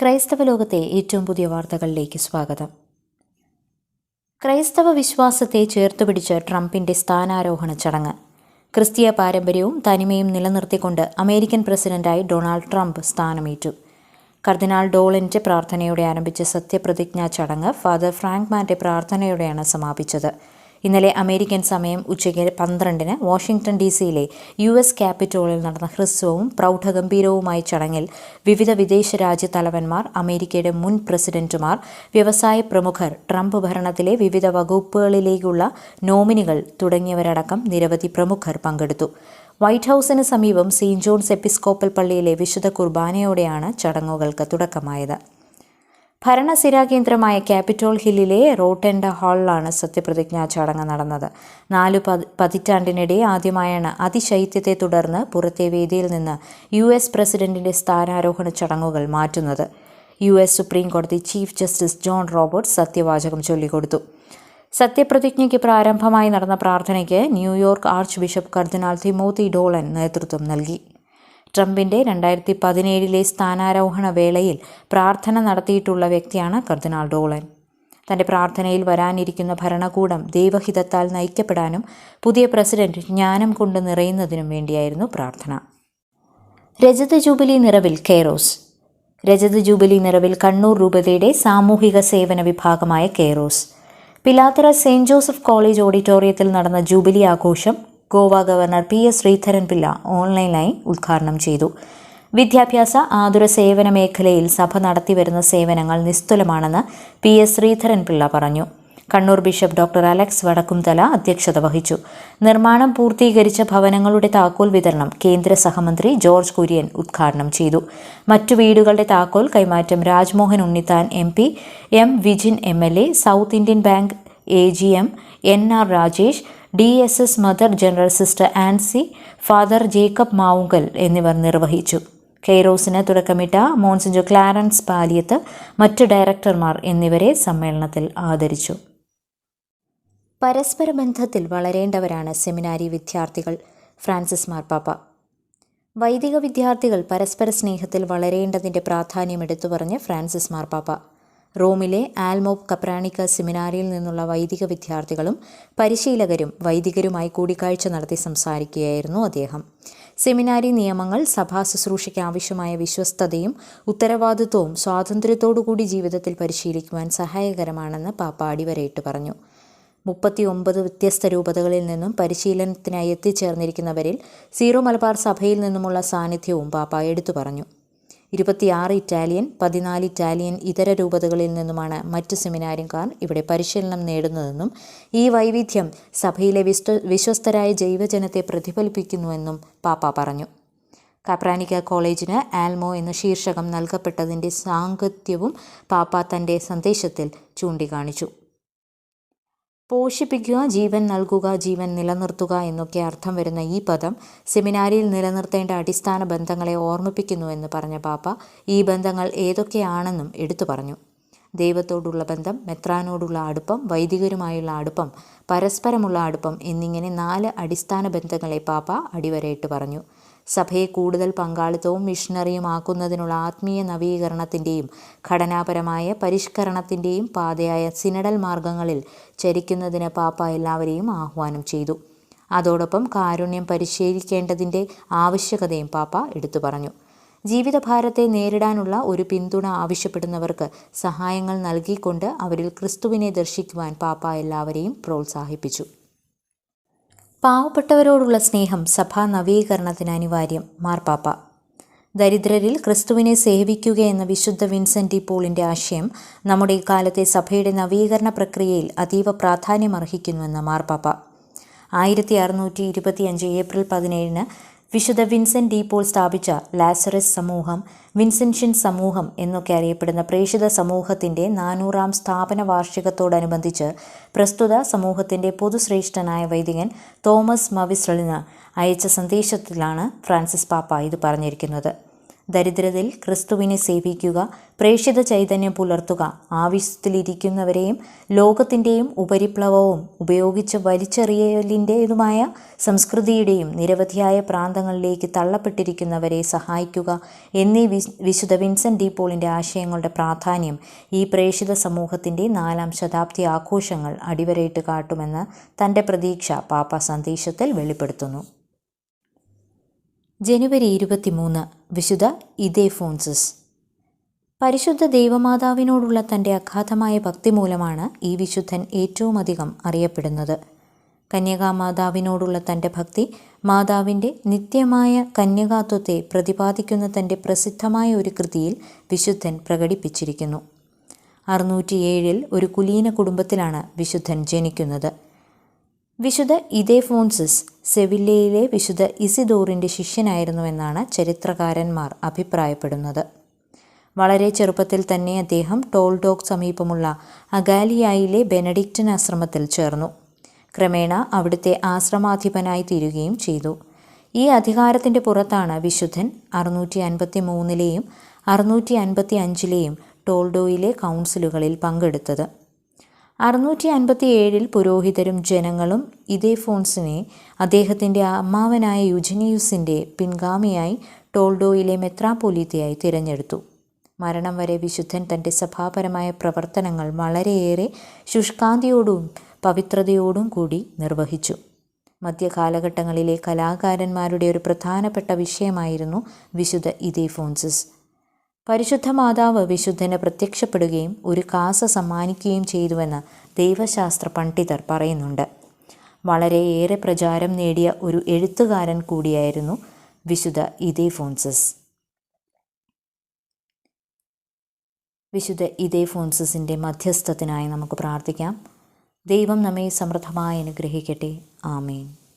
ക്രൈസ്തവ ലോകത്തെ ഏറ്റവും പുതിയ വാർത്തകളിലേക്ക് സ്വാഗതം. ക്രൈസ്തവ വിശ്വാസത്തെ ചേർത്തുപിടിച്ച് ട്രംപിന്റെ സ്ഥാനാരോഹണ ചടങ്ങ്. ക്രിസ്തീയ പാരമ്പര്യവും തനിമയും നിലനിർത്തിക്കൊണ്ട് അമേരിക്കൻ പ്രസിഡന്റായി ഡൊണാൾഡ് ട്രംപ് സ്ഥാനമേറ്റു. കർദിനാൾ ഡോളിന്റെ പ്രാർത്ഥനയോടെ ആരംഭിച്ച സത്യപ്രതിജ്ഞാ ചടങ്ങ് ഫാദർ ഫ്രാങ്ക് ഫ്രാങ്ക്മാന്റെ പ്രാർത്ഥനയോടെയാണ് സമാപിച്ചത്. ഇന്നലെ അമേരിക്കൻ സമയം ഉച്ചയ്ക്ക് പന്ത്രണ്ടിന് വാഷിംഗ്ടൺ ഡി സിയിലെ യു എസ് ക്യാപിറ്റോളിൽ നടന്ന ഹ്രസ്വവും പ്രൗഢഗംഭീരവുമായ ചടങ്ങിൽ വിവിധ വിദേശ രാജ്യ തലവന്മാർ അമേരിക്കയുടെ മുൻ പ്രസിഡന്റുമാർ വ്യവസായ പ്രമുഖർ ട്രംപ് ഭരണത്തിലെ വിവിധ വകുപ്പുകളിലേക്കുള്ള നോമിനികൾ തുടങ്ങിയവരടക്കം നിരവധി പ്രമുഖർ പങ്കെടുത്തു. വൈറ്റ് ഹൌസിന് സമീപം സെയിന്റ് ജോൺസ് എപ്പിസ്കോപ്പൽ പള്ളിയിലെ വിശുദ്ധ കുർബാനയോടെയാണ് ചടങ്ങുകൾക്ക് തുടക്കമായത്. ഭരണസിരാ കേന്ദ്രമായ ക്യാപിറ്റോൾ ഹില്ലിലെ റോട്ടൻഡ ഹാളിലാണ് സത്യപ്രതിജ്ഞാ ചടങ്ങ് നടന്നത്. നാലു പതി പതിറ്റാണ്ടിനിടെ ആദ്യമായാണ് അതിശൈത്യത്തെ തുടർന്ന് പുറത്തെ വേദിയിൽ നിന്ന് യു എസ് പ്രസിഡന്റിന്റെ സ്ഥാനാരോഹണ ചടങ്ങുകൾ മാറ്റുന്നത്. യു എസ് സുപ്രീം കോടതി ചീഫ് ജസ്റ്റിസ് ജോൺ റോബർട്ട് സത്യവാചകം ചൊല്ലിക്കൊടുത്തു. സത്യപ്രതിജ്ഞയ്ക്ക് പ്രാരംഭമായി നടന്ന പ്രാർത്ഥനയ്ക്ക് ന്യൂയോർക്ക് ആർച്ച് ബിഷപ്പ് കർദിനാൾ തിമോത്തി ഡോളൻ നേതൃത്വം നൽകി. ട്രംപിന്റെ രണ്ടായിരത്തി പതിനേഴിലെ സ്ഥാനാരോഹണ വേളയിൽ പ്രാർത്ഥന നടത്തിയിട്ടുള്ള വ്യക്തിയാണ് കർദിനാൾ ഡോളൻ. തന്റെ പ്രാർത്ഥനയിൽ വരാനിരിക്കുന്ന ഭരണകൂടം ദൈവഹിതത്താൽ നയിക്കപ്പെടാനും പുതിയ പ്രസിഡന്റ് ജ്ഞാനം കൊണ്ട് നിറയുന്നതിനും വേണ്ടിയായിരുന്നു പ്രാർത്ഥന. രജത ജൂബിലി നിറവിൽ കെയറോസ്. രജത ജൂബിലി നിറവിൽ കണ്ണൂർ രൂപതയുടെ സാമൂഹിക സേവന വിഭാഗമായ Kairos. Pilathara saint Joseph college ഓഡിറ്റോറിയത്തിൽ നടന്ന ജൂബിലി ആഘോഷം Goa governor P S Sreedharan Pillai ഓൺലൈനായി ഉദ്ഘാടനം ചെയ്തു. വിദ്യാഭ്യാസ ആതുര സേവന മേഖലയിൽ സഭ നടത്തിവരുന്ന സേവനങ്ങൾ നിസ്തുലമാണെന്ന് പി എസ് ശ്രീധരൻപിള്ള പറഞ്ഞു. Kannur bishop doctor Alex Vadakkumthala അധ്യക്ഷത വഹിച്ചു. നിർമ്മാണം പൂർത്തീകരിച്ച ഭവനങ്ങളുടെ താക്കോൽ വിതരണം കേന്ദ്ര സഹമന്ത്രി ജോർജ് കുര്യൻ ഉദ്ഘാടനം ചെയ്തു. മറ്റു വീടുകളുടെ താക്കോൽ കൈമാറ്റം Rajmohan Unnithan M P M Vijin M L A south Indian bank A G M N R Rajesh D S S mother general sister Ancy father Jacob Mavunkal എന്നിവർ നിർവഹിച്ചു. കെയ്റോസിന് തുടക്കമിട്ട മോൺസിഞ്ചോ ക്ലാരൻസ് പാലിയത്ത് മറ്റ് ഡയറക്ടർമാർ എന്നിവരെ സമ്മേളനത്തിൽ ആദരിച്ചു. പരസ്പര ബന്ധത്തിൽ വളരേണ്ടവരാണ് സെമിനാരി വിദ്യാർത്ഥികൾ ഫ്രാൻസിസ് മാർപ്പാപ്പ. വൈദിക വിദ്യാർത്ഥികൾ പരസ്പര സ്നേഹത്തിൽ വളരേണ്ടതിന്റെ പ്രാധാന്യം എടുത്തു പറഞ്ഞ് ഫ്രാൻസിസ് മാർപ്പാപ്പ. റോമിലെ ആൽമോബ് കപ്രാണിക്ക സെമിനാരിയിൽ നിന്നുള്ള വൈദിക വിദ്യാർത്ഥികളും പരിശീലകരും വൈദികരുമായി കൂടിക്കാഴ്ച നടത്തി സംസാരിക്കുകയായിരുന്നു അദ്ദേഹം. സെമിനാരി നിയമങ്ങൾ സഭാ ശുശ്രൂഷയ്ക്ക് ആവശ്യമായ വിശ്വസ്തതയും ഉത്തരവാദിത്വവും സ്വാതന്ത്ര്യത്തോടുകൂടി ജീവിതത്തിൽ പരിശീലിക്കുവാൻ സഹായകരമാണെന്ന് പാപ്പ അടിവരയിട്ട് പറഞ്ഞു. മുപ്പത്തി ഒമ്പത് വ്യത്യസ്ത രൂപതകളിൽ നിന്നും പരിശീലനത്തിനായി എത്തിച്ചേർന്നിരിക്കുന്നവരിൽ സീറോ മലബാർ സഭയിൽ നിന്നുമുള്ള സാന്നിധ്യവും പാപ്പ എടുത്തു പറഞ്ഞു. ഇരുപത്തിയാറ് ഇറ്റാലിയൻ പതിനാല് ഇറ്റാലിയൻ ഇതര രൂപതകളിൽ നിന്നുമാണ് മറ്റ് സെമിനാരിക്കാർ ഇവിടെ പരിശീലനം നേടുന്നതെന്നും ഈ വൈവിധ്യം സഭയിലെ വിശ്വ വിശ്വസ്തരായ ജൈവജനത്തെ പ്രതിഫലിപ്പിക്കുന്നുവെന്നും പാപ്പ പറഞ്ഞു. കാപ്രാനിക്ക കോളേജിന് ആൽമോ എന്ന ശീർഷകം നൽകപ്പെട്ടതിന്റെ സാങ്കത്യവും പാപ്പ തന്റെ സന്ദേശത്തിൽ ചൂണ്ടിക്കാണിച്ചു. പോഷിപ്പിക്കുക ജീവൻ നൽകുക ജീവൻ നിലനിർത്തുക എന്നൊക്കെ അർത്ഥം വരുന്ന ഈ പദം സെമിനാരിയിൽ നിലനിർത്തേണ്ട അടിസ്ഥാന ബന്ധങ്ങളെ ഓർമ്മിപ്പിക്കുന്നുവെന്ന് പറഞ്ഞ പാപ്പ ഈ ബന്ധങ്ങൾ ഏതൊക്കെയാണെന്നും എടുത്തു പറഞ്ഞു. ദൈവത്തോടുള്ള ബന്ധം മെത്രാനോടുള്ള അടുപ്പം വൈദികരുമായുള്ള അടുപ്പം പരസ്പരമുള്ള അടുപ്പം എന്നിങ്ങനെ നാല് അടിസ്ഥാന ബന്ധങ്ങളെ പാപ്പ അടിവരയിട്ട് പറഞ്ഞു. സഭയെ കൂടുതൽ പങ്കാളിത്തവും മിഷണറിയുമാക്കുന്നതിനുള്ള ആത്മീയ നവീകരണത്തിന്റെയും ഘടനാപരമായ പരിഷ്കരണത്തിന്റെയും പാതയായ സിനഡൽ മാർഗങ്ങളിൽ ചരിക്കുന്നതിന് പാപ്പ എല്ലാവരെയും ആഹ്വാനം ചെയ്തു. അതോടൊപ്പം കാരുണ്യം പരിശീലിക്കേണ്ടതിന്റെ ആവശ്യകതയും പാപ്പ എടുത്തു പറഞ്ഞു. ജീവിതഭാരത്തെ നേരിടാനുള്ള ഒരു പിന്തുണ ആവശ്യപ്പെടുന്നവർക്ക് സഹായങ്ങൾ നൽകിക്കൊണ്ട് അവരിൽ ക്രിസ്തുവിനെ ദർശിക്കുവാൻ പാപ്പ എല്ലാവരെയും പ്രോത്സാഹിപ്പിച്ചു. പാവപ്പെട്ടവരോടുള്ള സ്നേഹം സഭാ നവീകരണത്തിന് അനിവാര്യം. മാർപ്പാപ്പ. ദരിദ്രരിൽ ക്രിസ്തുവിനെ സേവിക്കുക എന്ന വിശുദ്ധ വിൻസെന്റ് ഡി പോളിന്റെ ആശയം നമ്മുടെ കാലത്തെ സഭയുടെ നവീകരണ പ്രക്രിയയിൽ അതീവ പ്രാധാന്യമർഹിക്കുന്നുവെന്ന് മാർപ്പാപ്പ. ആയിരത്തി അറുന്നൂറ്റി ഇരുപത്തിയഞ്ച് ഏപ്രിൽ പതിനേഴിന് വിശുദ്ധ വിൻസെന്റ് ഡി പോൾ സ്ഥാപിച്ച ലാസറസ് സമൂഹം വിൻസെൻഷ്യൻ സമൂഹം എന്നൊക്കെ അറിയപ്പെടുന്ന പ്രേഷിത സമൂഹത്തിന്റെ നാനൂറാം സ്ഥാപന വാർഷികത്തോടനുബന്ധിച്ച് പ്രസ്തുത സമൂഹത്തിന്റെ പൊതുശ്രേഷ്ഠനായ വൈദികൻ തോമസ് മവിസ്രളിന് അയച്ച സന്ദേശത്തിലാണ് ഫ്രാൻസിസ് പാപ്പ ഇത് പറഞ്ഞിരിക്കുന്നത്. ദരിദ്രതയിൽ ക്രിസ്തുവിനെ സേവിക്കുക പ്രേക്ഷിത ചൈതന്യം പുലർത്തുക ആവശ്യത്തിലിരിക്കുന്നവരെയും ലോകത്തിന്റെയും ഉപരിപ്ലവവും ഉപയോഗിച്ച് വലിച്ചെറിയലിന്റേതുമായ സംസ്കൃതിയുടെയും നിരവധിയായ പ്രാന്തങ്ങളിലേക്ക് തള്ളപ്പെട്ടിരിക്കുന്നവരെ സഹായിക്കുക എന്നീ വിശ് വിശുദ്ധ വിൻസെന്റ് ഡി പോളിന്റെ ആശയങ്ങളുടെ പ്രാധാന്യം ഈ പ്രേക്ഷിത സമൂഹത്തിന്റെ നാലാം ശതാബ്ദി ആഘോഷങ്ങൾ അടിവരയിട്ട് കാട്ടുമെന്ന് തന്റെ പ്രതീക്ഷ പാപ്പ സന്ദേശത്തിൽ വെളിപ്പെടുത്തുന്നു. ജനുവരി ഇരുപത്തിമൂന്ന് വിശുദ്ധ ഇതേ ഫോൺസസ് പരിശുദ്ധ ദൈവമാതാവിനോടുള്ള തന്റെ അഗാധമായ ഭക്തി മൂലമാണ് ഈ വിശുദ്ധൻ ഏറ്റവും അധികം അറിയപ്പെടുന്നത്. കന്യകാമാതാവിനോടുള്ള തന്റെ ഭക്തി മാതാവിന്റെ നിത്യമായ കന്യകാത്വത്തെ പ്രതിപാദിക്കുന്ന തന്റെ പ്രസിദ്ധമായ ഒരു കൃതിയിൽ വിശുദ്ധൻ പ്രകടിപ്പിച്ചിരിക്കുന്നു. അറുന്നൂറ്റിയേഴിൽ ഒരു കുലീന കുടുംബത്തിലാണ് വിശുദ്ധൻ ജനിക്കുന്നത്. വിശുദ്ധ ഇതേഫോൺസിസ് സെവില്ലയിലെ വിശുദ്ധ ഇസിദോറിന്റെ ശിഷ്യനായിരുന്നുവെന്നാണ് ചരിത്രകാരന്മാർ അഭിപ്രായപ്പെടുന്നത്. വളരെ ചെറുപ്പത്തിൽ തന്നെ അദ്ദേഹം ടോൾഡോക്ക് സമീപമുള്ള അഗാലിയായിലെ ബെനഡിക്റ്റൻ ആശ്രമത്തിൽ ചേർന്നു. ക്രമേണ അവിടുത്തെ ആശ്രമാധിപനായി തീരുകയും ചെയ്തു. ഈ അധികാരത്തിന്റെ പുറത്താണ് വിശുദ്ധൻ അറുന്നൂറ്റി അൻപത്തി മൂന്നിലെയും അറുന്നൂറ്റി അൻപത്തി അഞ്ചിലെയും ടോൾഡോയിലെ കൗൺസിലുകളിൽ പങ്കെടുത്തത്. അറുന്നൂറ്റി അൻപത്തി ഏഴിൽ പുരോഹിതരും ജനങ്ങളും ഇതേഫോൺസിനെ അദ്ദേഹത്തിന്റെ അമ്മാവനായ യുജനിയൂസിന്റെ പിൻഗാമിയായി ടോൾഡോയിലെ മെത്രാപ്പൊലീത്തയായി തിരഞ്ഞെടുത്തു. മരണം വരെ വിശുദ്ധൻ തന്റെ സഭാപരമായ പ്രവർത്തനങ്ങൾ വളരെയേറെ ശുഷ്കാന്തിയോടും പവിത്രതയോടും കൂടി നിർവഹിച്ചു. മധ്യകാലഘട്ടങ്ങളിലെ കലാകാരന്മാരുടെ ഒരു പ്രധാനപ്പെട്ട വിഷയമായിരുന്നു വിശുദ്ധ ഇതേഫോൺസിസ് പരിശുദ്ധ മാതാവ് വിശുദ്ധന് പ്രത്യക്ഷപ്പെടുകയും ഒരു കാസ സമ്മാനിക്കുകയും ചെയ്തുവെന്ന് ദൈവശാസ്ത്ര പണ്ഡിതർ പറയുന്നുണ്ട്. വളരെയേറെ പ്രചാരം നേടിയ ഒരു എഴുത്തുകാരൻ കൂടിയായിരുന്നു വിശുദ്ധ ഇതേഫോൺസസ് വിശുദ്ധ ഇതേഫോൺസസിന്റെ മധ്യസ്ഥത്തിനായി നമുക്ക് പ്രാർത്ഥിക്കാം. ദൈവം നമ്മെ സമൃദ്ധമായി അനുഗ്രഹിക്കട്ടെ. ആമേൻ.